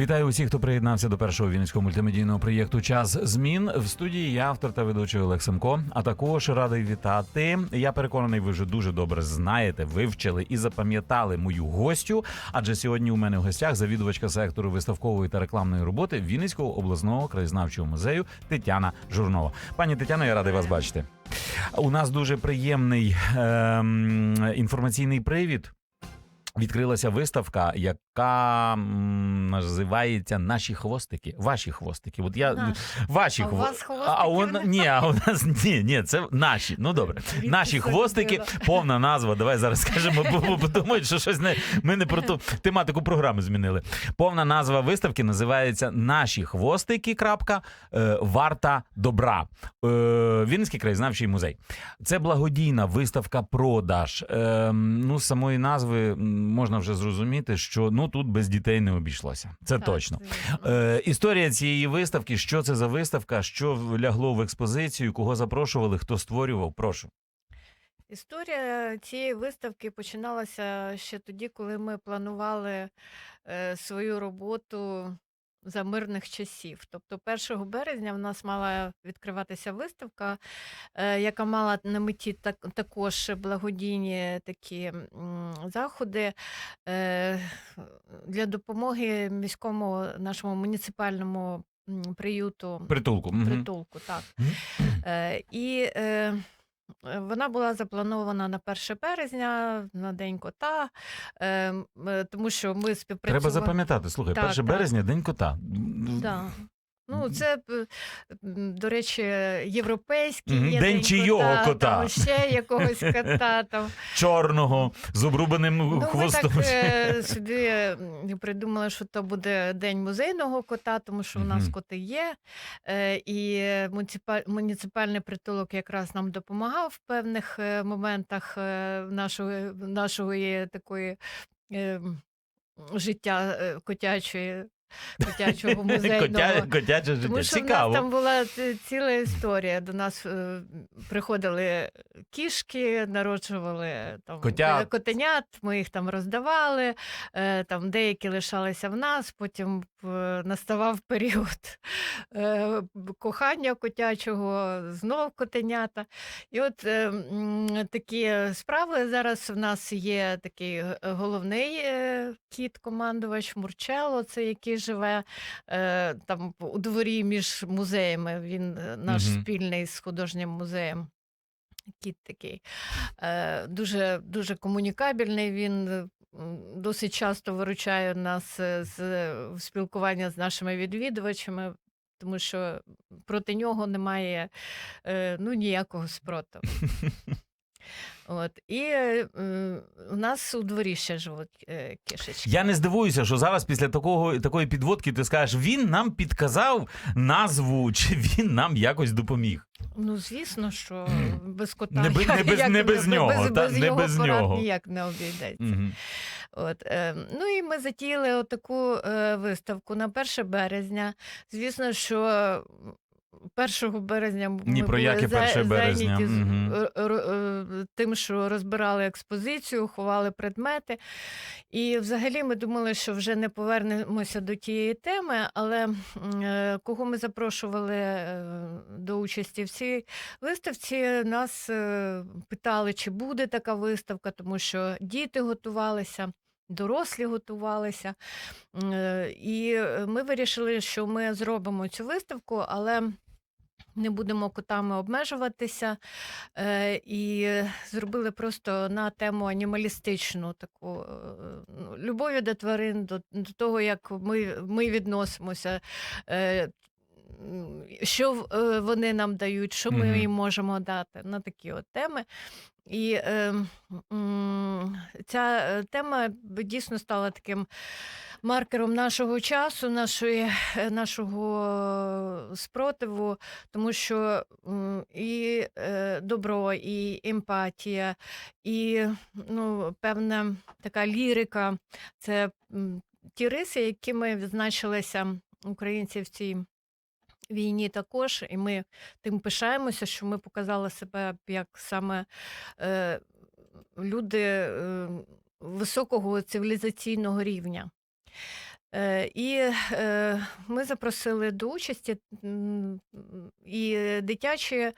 Вітаю усіх, хто приєднався до першого вінницького мультимедійного проєкту Час змін в студії. Я автор та ведучий Олег Семко. А також радий вітати. Я переконаний, ви вже дуже добре знаєте, вивчили і запам'ятали мою гостю. Адже сьогодні у мене в гостях завідувачка сектору виставкової та рекламної роботи Вінницького обласного краєзнавчого музею Тетяна Журнова. Пані Тетяно, я радий вас бачити. У нас дуже приємний ем, інформаційний привід. Відкрилася виставка, яка м, називається Наші хвостики. Ваші хвостики. От я Наші. ваші А у хво- вас хвостиків а у, ні, а у нас ні, ні, це наші. Ну добре. Наші хвостики, повна назва. Давай зараз скажемо, бо, бо подумають, що щось не ми не про ту тематику програми змінили. Повна назва виставки називається Наші хвостики. Крапка е, варта добра. Е, Вінницький краєзнавчий музей. Це благодійна виставка продаж. Е, ну, з самої назви м, можна вже зрозуміти, що ну тут без дітей не обійшлося. Це Так, точно. Е, історія цієї виставки, що це за виставка, що лягло в експозицію, кого запрошували, хто створював. Прошу. Історія цієї виставки починалася ще тоді, коли ми планували е, свою роботу за мирних часів. Тобто 1 березня в нас мала відкриватися виставка, е, яка мала на меті так, також благодійні такі заходи е, для допомоги міському нашому муніципальному приюту Притулку. Притулку, так. Мгм. Е, і вона була запланована на 1 березня, на День кота, е, м, е, тому що ми співпрацювали. Треба запам'ятати. Слухай, Так, 1 так. березня, день кота. Да. Ну, це, до речі, європейський Мгм. є День чийого кота? Там ще якогось кота. Там. Чорного з обрубаним Ну, ми хвостом. так е, собі придумали, що то буде день музейного кота, тому що у нас коти є. Е, І муніципальний притулок якраз нам допомагав в певних е, моментах нашого, нашого такої е, життя котячої. Котячого музейного. Котя, котяче життя. Тому що Цікаво. в нас там була ціла історія. До нас е, приходили кішки, народжували там е, котенят, ми їх там роздавали, е, там деякі лишалися в нас, потім е, наставав період е, кохання котячого, знов котенята. І от е, м, такі справи зараз в нас є такий е, головний е, кіт, командувач Мурчело, це який живе е, там у дворі між музеями. Він е, наш Мгм. спільний з художнім музеєм. Кіт такий. Е, дуже, дуже комунікабельний. Він е, досить часто виручає нас е, з в спілкування з нашими відвідувачами, тому що проти нього немає ну, ніякого спротиву. От. І е, у нас у дворі ще живуть е, кішечки. Я не здивуюся, що зараз після такого такої підводки ти скажеш, він нам підказав назву, чи він нам якось допоміг. Ну, звісно, що без кота Не без- не без- не без нього, та, не його без нього. ніяк не обійдеться. Мгм. От, е, ну і ми затіяли отаку е, виставку на 1 березня. Звісно, що 1 березня м- Ні ми про були за- березня, е, тим, що розбирали експозицію, ховали предмети. І взагалі ми думали, що вже не повернемося до тієї теми, але е, кого ми запрошували е, до участі в цій виставці, нас питали, чи буде така виставка, тому що діти готувалися. Дорослі готувалися, і ми вирішили, що ми зробимо цю виставку, але не будемо котами обмежуватися. Е, і зробили просто на тему анімалістичну таку е, ну, любові до тварин, до, до того, як ми, ми відносимося. Е, що вони нам дають, що ми їм можемо дати на такі от теми. І е, ця е, тема дійсно стала таким маркером нашого часу, нашої, е, нашого спротиву, тому що і е, добро, і емпатія, і ну, певна така лірика. Це ті риси, якими відзначилися українці в цій війні також, і ми тим пишаємося, що ми показали себе як саме е, люди е, високого цивілізаційного рівня. Е, І е, ми запросили до участі і дитячі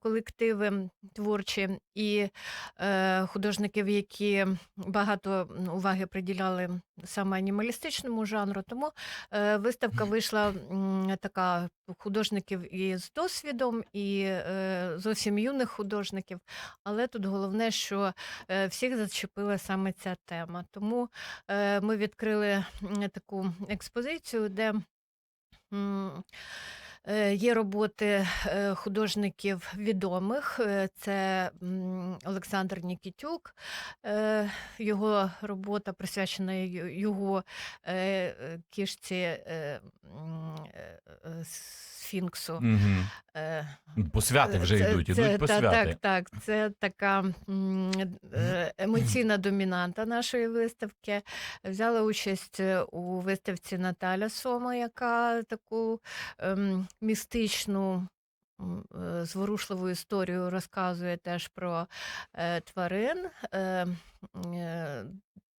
колективи творчі, і е, художників, які багато уваги приділяли саме анімалістичному жанру. Тому е, виставка вийшла м, така художників і з досвідом, і е, зовсім юних художників. Але тут головне, що е, всіх зачепила саме ця тема. Тому е, ми відкрили таку експозицію, де м, е, є роботи е, художників відомих. Е, Це Олександр Нікітюк. Е, Його робота присвячена його е, е, кішці е, е, е, Сфінксу. Мгм. Е, Посвяти вже це- йдуть, це- ідуть та- посвяти. Так, так. Це така е, емоційна домінанта нашої виставки. Взяла участь е, у виставці Наталя Сома, яка таку ем, містичну. Зворушливу історію розказує теж про е, тварин.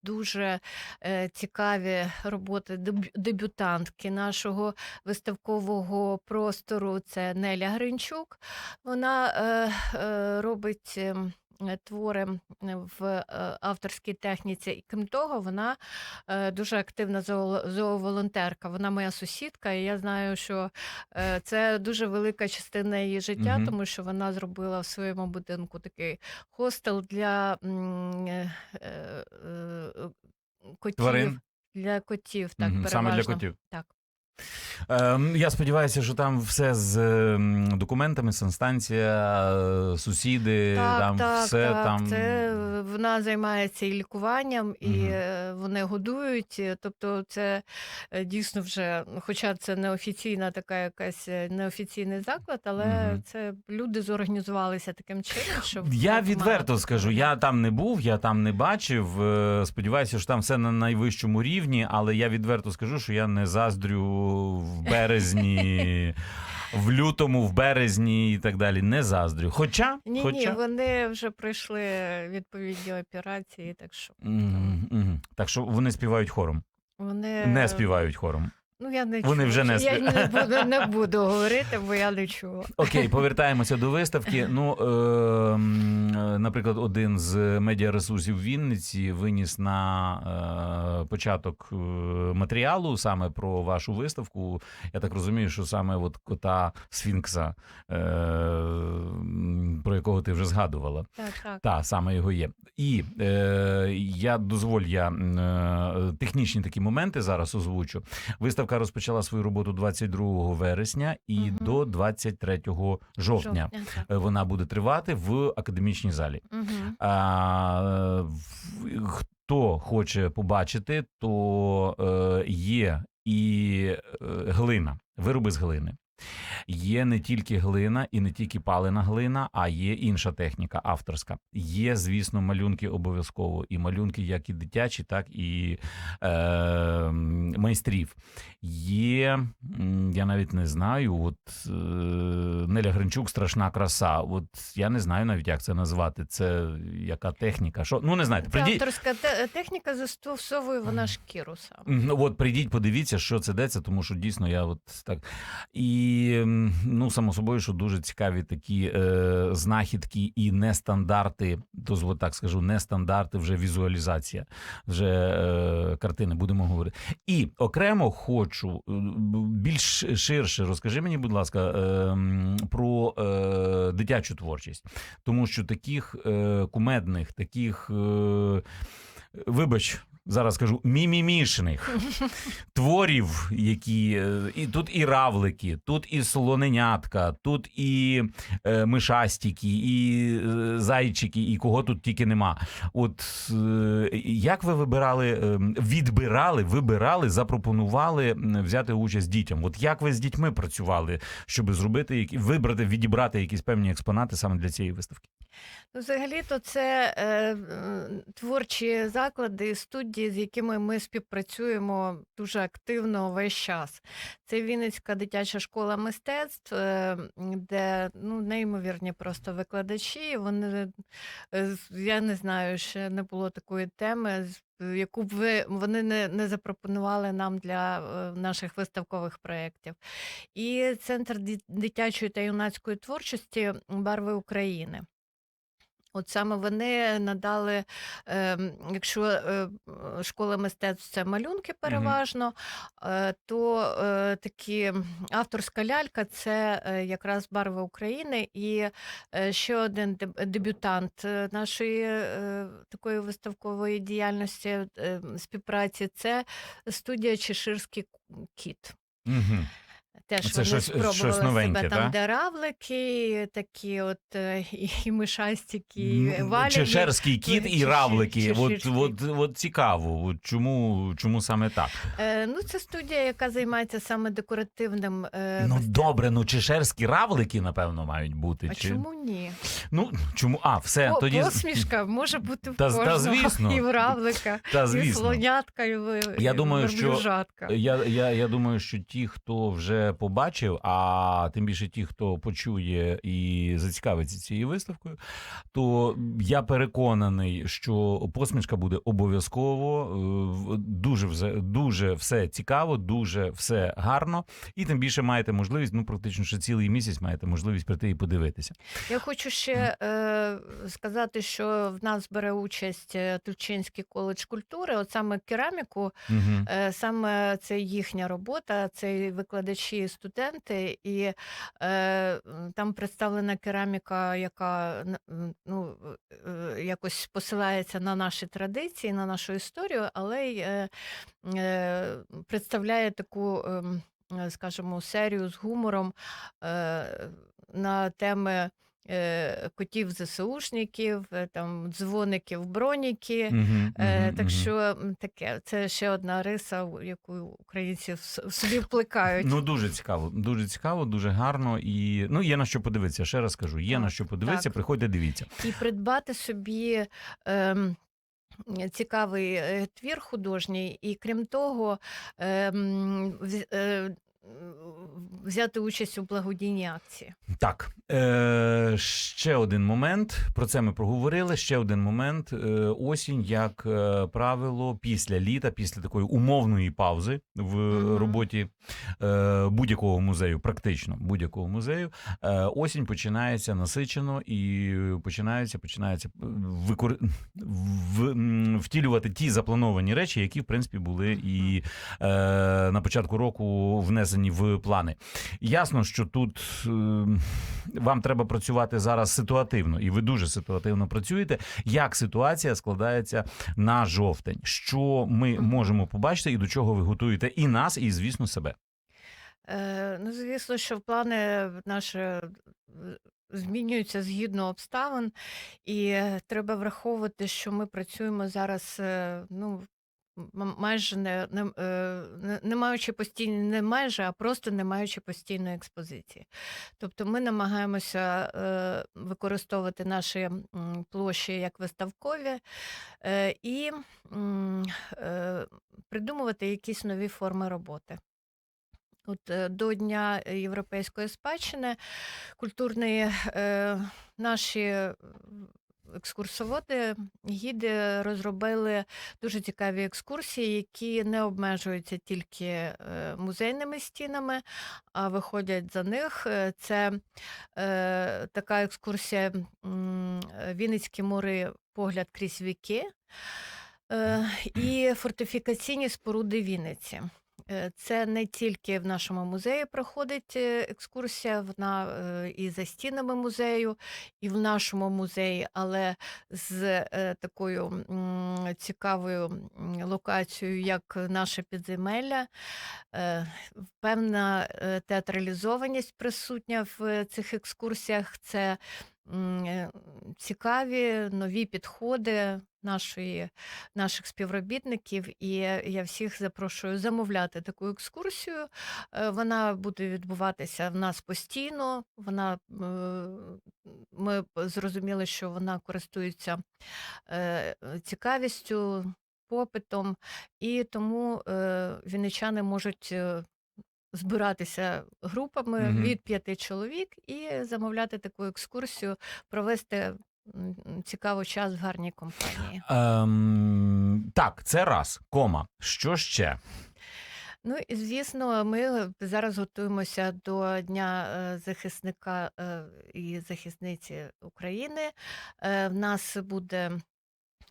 Дуже е, цікаві роботи дебю- дебютантки нашого виставкового простору. Це Неля Гринчук. Вона е, е, робить. Е, Твори в е, авторській техніці, і крім того, вона е, дуже активна зооволонтерка. Вона моя сусідка, і я знаю, що це дуже велика частина її життя, Мгм. тому що вона зробила в своєму будинку такий хостел для котів. Тварин? Для котів, так, Мгм, Саме для котів. Так. Ем, я сподіваюся, що там все з ем, документами, санстанція, е, сусіди, Так, там так, все так. там. Це вона займається і лікуванням, і е, вони годують. Тобто, це е, дійсно вже, хоча це неофіційна така якась неофіційний заклад, але Мгм. це люди зорганізувалися таким чином, щоб Я відверто скажу, я там не був, я там не бачив. Сподіваюся, що там все на найвищому рівні, але я відверто скажу, що я не заздрю в березні, в лютому, в березні і так далі. Не заздрю. Хоча, Ні, ні, вони вже пройшли відповідні операції, так що mm -hmm. Так що вони співають хором. вони Не співають хором. Ну я не Вони чула. вже не я не буду, не буду говорити, бо я не чула. Окей, повертаємося до виставки. Ну, е, м, е, наприклад, один з медіаресурсів Вінниці виніс на е, початок е, матеріалу саме про вашу виставку. Я так розумію, що саме от кота Сфінкса, е, м, про якого ти вже згадувала. Так, так. Та саме його є. І е, я дозволь, я м, е, технічні такі моменти зараз озвучу. Виставка розпочала свою роботу 22 вересня і угу. до 23 жовтня. так. Е, Вона буде тривати в академічній залі. Угу. А, хто хоче побачити, то е, є і е, глина, вироби з глини. Є не тільки глина і не тільки палена глина, а є інша техніка авторська. Є, звісно, малюнки обов'язково. І малюнки як і дитячі, так і е, майстрів. Є, я навіть не знаю, от е, Неля Гринчук страшна краса. От я не знаю навіть, як це назвати. Це яка техніка? Що? Ну, не знаєте. Прийдіть, авторська те- техніка застосовує вона шкіру саме. Ну, от прийдіть, подивіться, що це деться, тому що дійсно я от так. І м, ну, само собою, що дуже цікаві такі е, знахідки і нестандарти, дозволь так скажу, нестандарти, вже візуалізація, вже е, картини, будемо говорити. І окремо хочу е, більш ширше розкажи мені, будь ласка, е, про е, дитячу творчість, тому що таких е, кумедних, таких. Е, Вибач, зараз скажу мімімішних творів, які е, і тут і равлики, тут і слоненятка, тут і е, мишастики, і е, зайчики, і кого тут тільки нема. От е, як ви вибирали, е, відбирали, вибирали, запропонували взяти участь дітям? От як ви з дітьми працювали, щоб зробити які вибрати, відібрати якісь певні експонати саме для цієї виставки? Ну, взагалі-то це е, творчі заклади студії, з якими ми співпрацюємо дуже активно весь час. Це Вінницька дитяча школа мистецтв, е, де ну, неймовірні просто викладачі. Вони, е, я не знаю, ще не було такої теми, яку б ви, вони не, не запропонували нам для е, наших виставкових проєктів. І Центр дитячої та юнацької творчості Барви України. От саме вони надали, е, якщо е, школа мистецтв це малюнки переважно, е, то е, такі авторська лялька це е, якраз барви України. І е, ще один дебютант е, нашої е, такої виставкової діяльності е, співпраці це студія Чеширський кіт. Угу. Теж Це вони щось- спробували щось новеньке, себе там, та? де равлики, такі от е, і, мишастики, і. Чешерський кіт і равлики. От, чеширський. от, от цікаво. От чому, чому саме так? Е, ну, це студія, яка займається саме декоративним. Е, Ну добре, ну чешерські равлики, напевно, мають бути. А чи... чому ні? Ну чому? А, все, По- тоді. Посмішка може бути в Та- та кожного. звісно. І в равлика, Та і в звісно. слонятка, і в Я думаю, що верблюжатка. Я, я, я думаю, що ті, хто вже побачив, а тим більше ті, хто почує і зацікавиться цією виставкою, то я переконаний, що посмішка буде обов'язково. е, Дуже дуже все цікаво, дуже все гарно. І тим більше маєте можливість, ну практично ще цілий місяць маєте можливість прийти і подивитися. Я хочу ще е, сказати, що в нас бере участь е, Тульчинський коледж культури, от саме кераміку. Угу. Е, Саме це їхня робота, це викладачі, студенти, і е, там представлена кераміка, яка ну, е, якось посилається на наші традиції, на нашу історію, але й е, е, представляє таку, е, скажімо, серію з гумором е, на теми. Е, Котів ЗСУшників, е, там дзвоників, броніки. Е, так що таке, це ще одна риса, яку українці в собі вплекають. Ну дуже цікаво, дуже цікаво, дуже гарно. І ну є на що подивитися. Ще раз кажу, є Так, на що подивитися. так. Приходьте, дивіться. І придбати собі. Ем, Цікавий твір художній, і крім того, ем, взяти участь у благодійній акції. Так, е, ще один момент. Про це ми проговорили. Ще один момент. Е, осінь, як е, правило, після літа, після такої умовної паузи в Мгм. роботі е, будь-якого музею, практично будь-якого музею. Е, осінь починається насичено і починаються, починаються викор... в... м, втілювати ті заплановані речі, які в принципі були і е, на початку року внесені в плани. Ясно, що тут е, вам треба працювати зараз ситуативно, і ви дуже ситуативно працюєте. Як ситуація складається на жовтень? Що ми можемо побачити, і до чого ви готуєте і нас, і звісно себе? Е, ну, звісно, що в плани наші е, змінюються згідно обставин, і е, треба враховувати, що ми працюємо зараз, е, ну. Майже не, не, е, не, маючи постійно, не майже, а просто не маючи постійної експозиції. Тобто ми намагаємося е, використовувати наші площі як виставкові е, і придумувати якісь нові форми роботи. От до Дня європейської спадщини культурної е, наші екскурсоводи, гіди розробили дуже цікаві екскурсії, які не обмежуються тільки е, музейними стінами, а виходять за них. Е, Це е, така екскурсія Вінницькі мури, погляд крізь віки. Е, І фортифікаційні споруди Вінниці. Е, Це не тільки в нашому музеї проходить е, екскурсія, вона е, і за стінами музею, і в нашому музеї, але з такою цікавою локацією, як наше підземелля. Певна театралізованість присутня в цих екскурсіях. Це цікаві нові підходи, нашої, наших співробітників, і я всіх запрошую замовляти таку екскурсію. Е, Вона буде відбуватися в нас постійно. Вона е, ми зрозуміли, що вона користується е, цікавістю, попитом, і тому е, вінничани можуть. Збиратися групами Мгм. від п'яти чоловік і замовляти таку екскурсію, провести м, цікавий час в гарній компанії. Ем, так, це раз. Кома. Що ще? Ну і звісно, ми зараз готуємося до Дня е, захисника е, і захисниці України. Е, В нас буде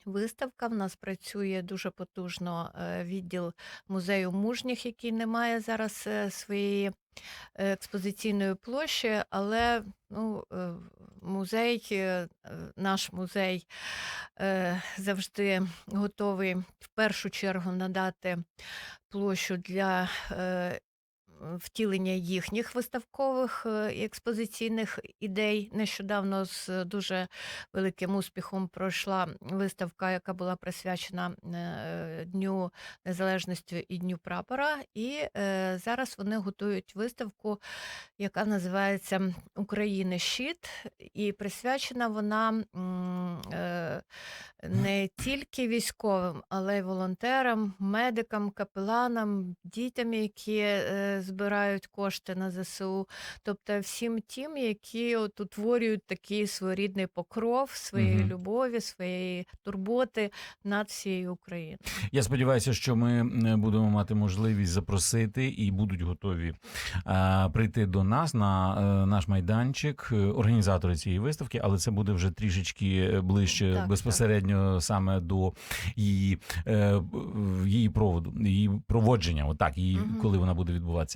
виставка, в нас працює дуже потужно е, відділ музею мужніх, який не має зараз е, своєї е, експозиційної площі, але ну, музей, наш музей завжди готовий в першу чергу надати площу для втілення їхніх виставкових е, і експозиційних ідей. Нещодавно з дуже великим успіхом пройшла виставка, яка була присвячена е, Дню Незалежності і Дню прапора. І е, зараз вони готують виставку, яка називається України щит, і присвячена вона е, не тільки військовим, але й волонтерам, медикам, капеланам, дітям, які е, збирають кошти на ЗСУ, тобто всім тим, які от утворюють такий своєрідний покров своєї Мгм. любові, своєї турботи над всією Україною. Я сподіваюся, що ми е, будемо мати можливість запросити і будуть готові е, прийти до нас на е, наш майданчик, е, організатори цієї виставки, але це буде вже трішечки ближче Так, безпосередньо саме до її, е, її проводу, її проводження. Отак, її, Мгм. коли вона буде відбуватися.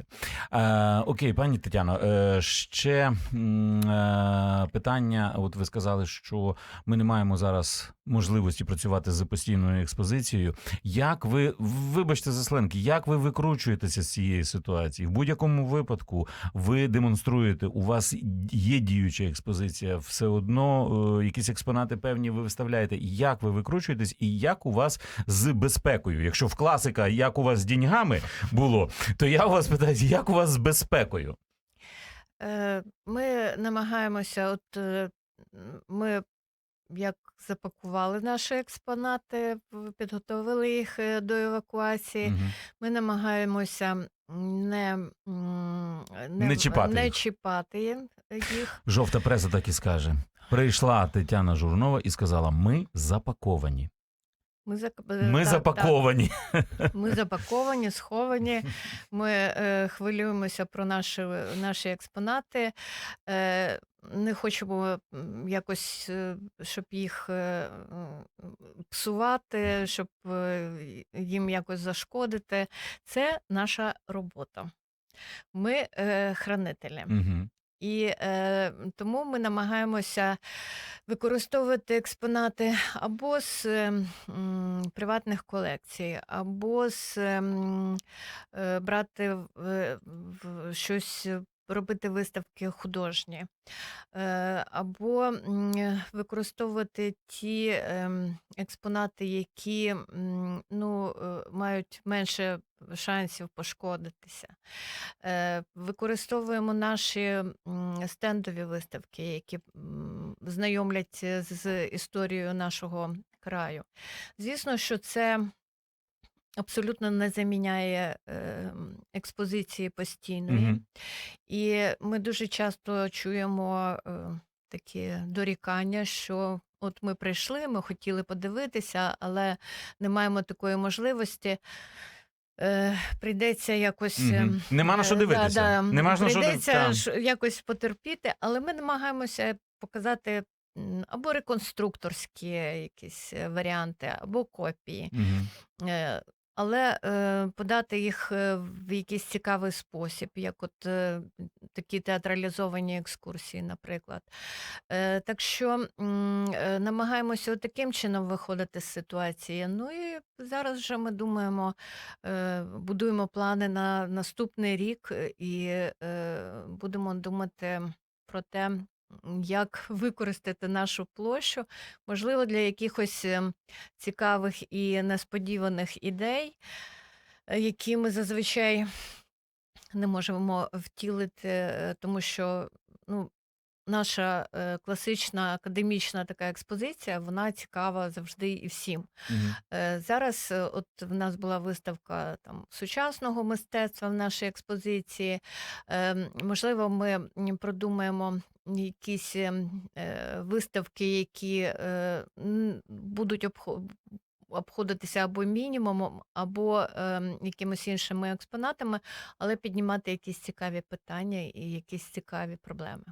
Е, окей, пані Тетяно, е, ще е, питання. От ви сказали, що ми не маємо зараз можливості працювати з постійною експозицією. Як ви вибачте за сленг, як ви викручуєтеся з цієї ситуації? В будь-якому випадку ви демонструєте, у вас є діюча експозиція, все одно е, якісь експонати певні ви виставляєте. Як ви викручуєтесь, і як у вас з безпекою? Якщо в класика, як у вас з деньгами було, то я у вас питаю, як у вас з безпекою? Е, Ми намагаємося, от е, ми як запакували наші експонати, підготовили їх е, до евакуації. Мгм. Ми намагаємося не, м, Не чіпати не їх. чіпати їх. Жовта преса так і скаже. Прийшла Тетяна Журнова і сказала: Ми запаковані. Ми, зак... е, Ми так, запаковані. Так, ми запаковані, сховані. Ми е, хвилюємося про наші, наші експонати. Е, не хочемо якось, щоб їх псувати, щоб їм якось зашкодити. Це наша робота. Ми е, хранителі. Угу. І е, тому ми намагаємося використовувати експонати або з е, приватних колекцій, або з ем, е, брати в, е, в щось. Е, Робити виставки художні, Е, або використовувати ті ем, експонати, які ну, е, мають менше шансів пошкодитися. Е, Використовуємо наші стендові виставки, які м, знайомлять е, з історією нашого краю. Звісно, що це абсолютно не заміняє е, експозиції постійної. Мгм. І ми дуже часто чуємо е, такі дорікання, що от ми прийшли, ми хотіли подивитися, але не маємо такої можливості. Е, прийдеться якось. Мгм. Нема на що е, дивитися. Да, да, Нема на що прийдеться дивитися. якось потерпіти, але ми намагаємося показати або реконструкторські якісь е, варіанти, або копії. Мгм. Але е, подати їх е, в якийсь цікавий спосіб, як от е, такі театралізовані екскурсії, наприклад. Е, Так що е, намагаємося таким чином виходити з ситуації. Ну і зараз вже ми думаємо, е, будуємо плани на наступний рік е, і е, будемо думати про те, як використати нашу площу, можливо, для якихось ем, цікавих і несподіваних ідей, е, які ми зазвичай не можемо втілити, е, тому що ну, наша е, класична академічна така експозиція, вона цікава завжди і всім. Мгм. Е, Зараз е, от в нас була виставка там сучасного мистецтва в нашій експозиції. Е, Можливо, ми продумаємо якісь ем, е, виставки, які е, будуть обхо- обходитися або мінімумом, або ем, якимись іншими експонатами, але піднімати якісь цікаві питання і якісь цікаві проблеми.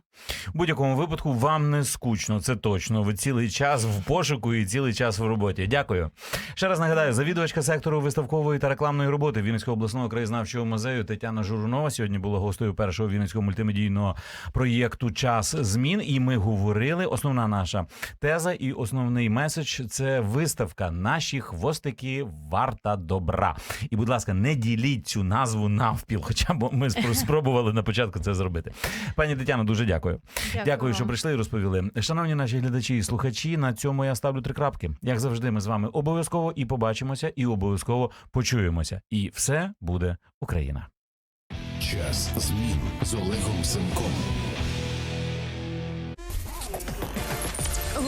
В будь-якому випадку вам не скучно, це точно. Ви цілий час в пошуку і цілий час в роботі. Дякую. Ще раз нагадаю, завідувачка сектору виставкової та рекламної роботи Вінницького обласного краєзнавчого музею Тетяна Журунова сьогодні була гостею першого вінницького мультимедійного проєкту Час змін. І ми говорили. Основна наша теза і основний меседж це виставка. Наші хвостики варта добра. І, будь ласка, не діліть цю назву навпіл, хоча б ми спро- спробували на початку це зробити. Пані Тетяно, дуже дякую. Дякую, що прийшли і розповіли. Шановні наші глядачі і слухачі, на цьому я ставлю три крапки. Як завжди, ми з вами обов'язково і побачимося, і обов'язково почуємося. І все буде Україна. Час змін з Олегом Семком.